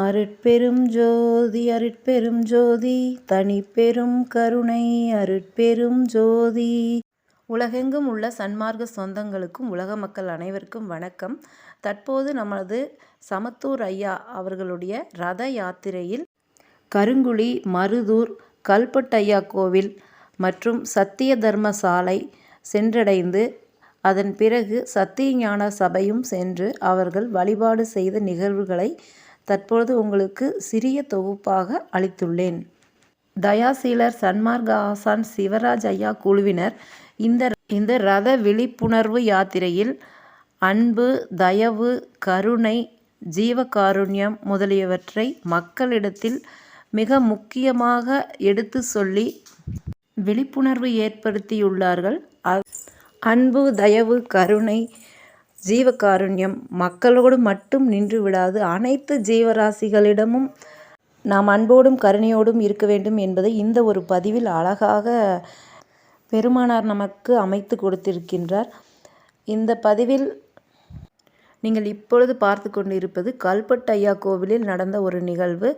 அருட்பெரும் ஜோதி அருட்பெரும் ஜோதி தனிப்பெரும் கருணை அருட்பெரும் ஜோதி. உலகெங்கும் உள்ள சன்மார்க்க சொந்தங்களுக்கும் உலக மக்கள் அனைவருக்கும் வணக்கம். தற்போது நமது சமத்தூர் ஐயா அவர்களுடைய ரத யாத்திரையில் கருங்குழி மருதூர் கல்பட்டையா கோவில் மற்றும் சத்திய தர்ம சாலை சென்றடைந்து அதன் பிறகு சத்திய ஞான சபையும் சென்று அவர்கள் வழிபாடு செய்த நிகழ்வுகளை தற்பொழுது உங்களுக்கு சிறிய தொகுப்பாக அளித்துள்ளேன். தயாசீலர் சன்மார்க ஆசான் சிவராஜ் ஐயா குழுவினர் இந்த இந்த ரத விழிப்புணர்வு யாத்திரையில் அன்பு தயவு கருணை ஜீவகாருண்யம் முதலியவற்றை மக்களிடத்தில் மிக முக்கியமாக எடுத்து சொல்லி விழிப்புணர்வு ஏற்படுத்தியுள்ளார்கள். அன்பு தயவு கருணை ஜீவகாருண்யம் மக்களோடு மட்டும் நின்று விடாது. அனைத்து ஜீவராசிகளிடமும் நாம் அன்போடும் கருணையோடும் இருக்க வேண்டும் என்பதை இந்த ஒரு பதிவில் அழகாக பெருமானார் நமக்கு அமைத்து கொடுத்திருக்கின்றார். இந்த பதிவில் நீங்கள் இப்பொழுது பார்த்து கொண்டிருப்பது கல்பட்டையா கோவிலில் நடந்த ஒரு நிகழ்வு.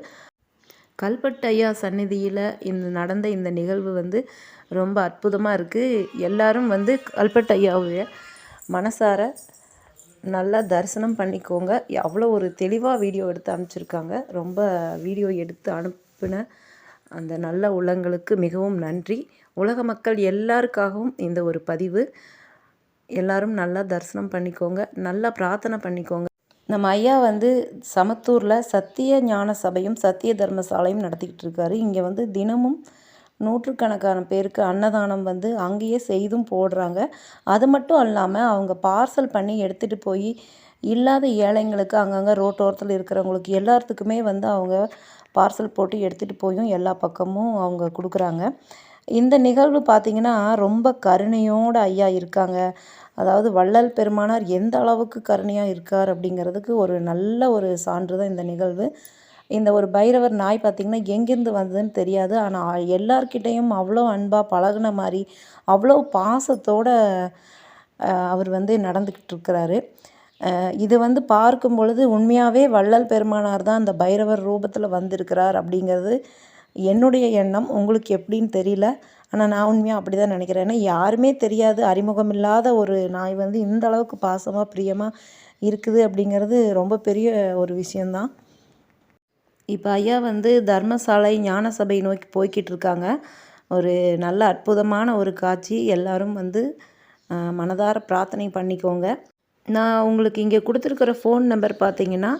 கல்பட்டையா சந்நிதியில் இந்த நடந்த இந்த நிகழ்வு வந்து ரொம்ப அற்புதமாக இருக்குது எல்லாரும் வந்து கல்பட்டையாவை மனசார நல்லா தரிசனம் பண்ணிக்கோங்க. அவ்வளோ ஒரு தெளிவாக வீடியோ எடுத்து அனுப்பிச்சிருக்காங்க. ரொம்ப வீடியோ எடுத்து அனுப்பின அந்த நல்ல உள்ளங்களுக்கு மிகவும் நன்றி. உலக மக்கள் எல்லாருக்காகவும் இந்த ஒரு பதிவு. எல்லாரும் நல்லா தரிசனம் பண்ணிக்கோங்க. நல்லா பிரார்த்தனை பண்ணிக்கோங்க. நம்ம ஐயா வந்து சமத்தூரில் சத்திய ஞான சபையும் சத்திய தர்மசாலையும் நடத்திக்கிட்டு இருக்காரு. இங்கே வந்து தினமும் நூற்றுக்கணக்கான பேருக்கு அன்னதானம் வந்து அங்கேயே செய்தும் போடுறாங்க. அது மட்டும் இல்லாமல் அவங்க பார்சல் பண்ணி எடுத்துகிட்டு போய் இல்லாத ஏழைங்களுக்கு அங்கங்கே ரோட்டோரத்தில் இருக்கிறவங்களுக்கு எல்லாத்துக்குமே வந்து அவங்க பார்சல் போட்டு எடுத்துகிட்டு போயும் எல்லா பக்கமும் அவங்க கொடுக்குறாங்க. இந்த நிகழ்வு பார்த்திங்கன்னா ரொம்ப கருணையோடு ஐயா இருக்காங்க. அதாவது வள்ளல் பெருமானார் எந்த அளவுக்கு கருணையாக இருக்கார் அப்படிங்கிறதுக்கு ஒரு நல்ல ஒரு சான்று தான் இந்த நிகழ்வு. இந்த ஒரு பைரவர் நாய் பார்த்திங்கன்னா எங்கேருந்து வந்ததுன்னு தெரியாது. ஆனால் எல்லார்கிட்டேயும் அவ்வளோ அன்பாக பழகுன மாதிரி அவ்வளோ பாசத்தோடு அவர் வந்து நடந்துக்கிட்டு இருக்கிறாரு. இது வந்து பார்க்கும் பொழுது உண்மையாகவே வள்ளல் பெருமானார் தான் அந்த பைரவர் ரூபத்தில் வந்திருக்கிறார் அப்படிங்கிறது என்னுடைய எண்ணம். உங்களுக்கு எப்படின்னு தெரியல. ஆனால் நான் உண்மையாக அப்படி தான் நினைக்கிறேன். ஏன்னா யாருமே தெரியாது. அறிமுகம் இல்லாத ஒரு நாய் வந்து இந்த அளவுக்கு பாசமாக பிரியமாக இருக்குது அப்படிங்கிறது ரொம்ப பெரிய ஒரு விஷயந்தான் இப்போ ஐயா வந்து தர்மசாலை ஞான சபை நோக்கி போய்கிட்டு இருக்காங்க ஒரு நல்ல அற்புதமான ஒரு காட்சி. எல்லாரும் வந்து மனதார பிரார்த்தனை பண்ணிக்கோங்க. நான் உங்களுக்கு இங்கே கொடுத்துருக்கிற ஃபோன் நம்பர் பார்த்தீங்கன்னா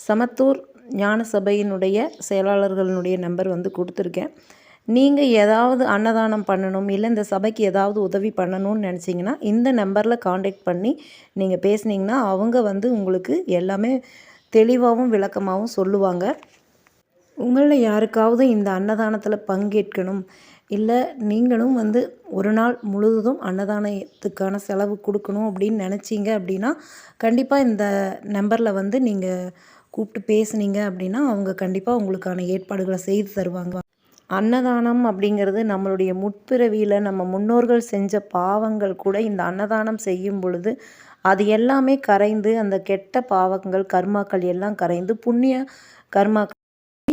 சமத்தூர் ஞான சபையினுடைய செயலாளர்களினுடைய நம்பர் வந்து கொடுத்துருக்கேன். நீங்கள் ஏதாவது அன்னதானம் பண்ணணும் இல்லை இந்த சபைக்கு ஏதாவது உதவி பண்ணணும்னு நினச்சிங்கன்னா இந்த நம்பரில் காண்டாக்ட் பண்ணி நீங்கள் பேசுனீங்கன்னா அவங்க வந்து உங்களுக்கு எல்லாமே தெளிவாகவும் விளக்கமாகவும் சொல்லுவாங்க. உங்களில் யாருக்காவது இந்த அன்னதானத்தில் பங்கேற்கணும் இல்லை நீங்களும் வந்து ஒரு நாள் முழுவதும் அன்னதானத்துக்கான செலவு கொடுக்கணும் அப்படின்னு நினச்சிங்க அப்படின்னா கண்டிப்பாக இந்த நம்பரில் வந்து நீங்கள் கூப்பிட்டு பேசுனீங்க அப்படின்னா அவங்க கண்டிப்பாக உங்களுக்கான ஏற்பாடுகளை செய்து தருவாங்க. அன்னதானம் அப்படிங்கிறது நம்மளுடைய முற்பிறவியில் நம்ம முன்னோர்கள் செஞ்ச பாவங்கள் கூட இந்த அன்னதானம் செய்யும் பொழுது அது எல்லாமே கரைந்து அந்த கெட்ட பாவங்கள் கர்மாக்கள் எல்லாம் கரைந்து புண்ணிய கர்மாக்கள்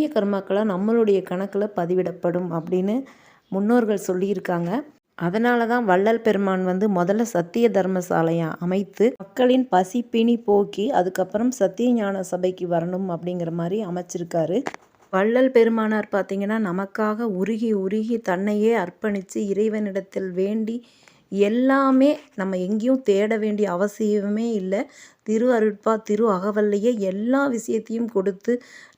புண்ணிய கர்மாக்களாக நம்மளுடைய கணக்கில் பதிவிடப்படும் அப்படின்னு முன்னோர்கள் சொல்லியிருக்காங்க. அதனால தான் வள்ளல் பெருமான் வந்து முதல்ல சத்திய தர்மசாலையாக அமைத்து மக்களின் பசி பிணி போக்கி அதுக்கப்புறம் சத்திய ஞான சபைக்கு வரணும் அப்படிங்கிற மாதிரி அமைச்சிருக்காரு. வள்ளல் பெருமானார் பார்த்திங்கன்னா நமக்காக உருகி உருகி தன்னையே அர்ப்பணித்து இறைவனிடத்தில் வேண்டி எல்லாமே நம்ம எங்கேயும் தேட வேண்டிய அவசியமே இல்லை. திரு அருட்பா திரு அகவல்லையே எல்லா விஷயத்தையும் கொடுத்து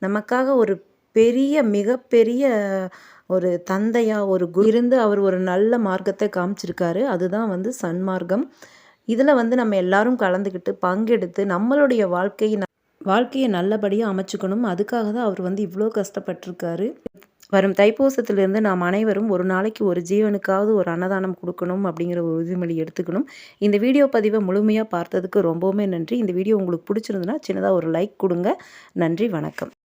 நமக்காக ஒரு பெரிய மிகப்பெரிய ஒரு தந்தையாக ஒரு குரு இருந்து அவர் ஒரு நல்ல மார்க்கத்தை காமிச்சிருக்காரு. அதுதான் வந்து சன்மார்க்கம். இதில் வந்து நம்ம எல்லாரும் கலந்துக்கிட்டு பங்கெடுத்து நம்மளுடைய வாழ்க்கையை வாழ்க்கையை நல்லபடியாக அமைச்சுக்கணும். அதுக்காக தான் அவர் வந்து இவ்வளோ கஷ்டப்பட்டிருக்காரு. வரும் தைப்பூசத்திலிருந்து நாம் அனைவரும் ஒரு நாளைக்கு ஒரு ஜீவனுக்காவது ஒரு அன்னதானம் கொடுக்கணும் அப்படிங்கிற ஒரு உறுதிமொழி எடுத்துக்கணும். இந்த வீடியோ பதிவை முழுமையாக பார்த்ததுக்கு ரொம்பவுமே நன்றி. இந்த வீடியோ உங்களுக்கு பிடிச்சிருந்துன்னா சின்னதாக ஒரு லைக் கொடுங்க. நன்றி வணக்கம்.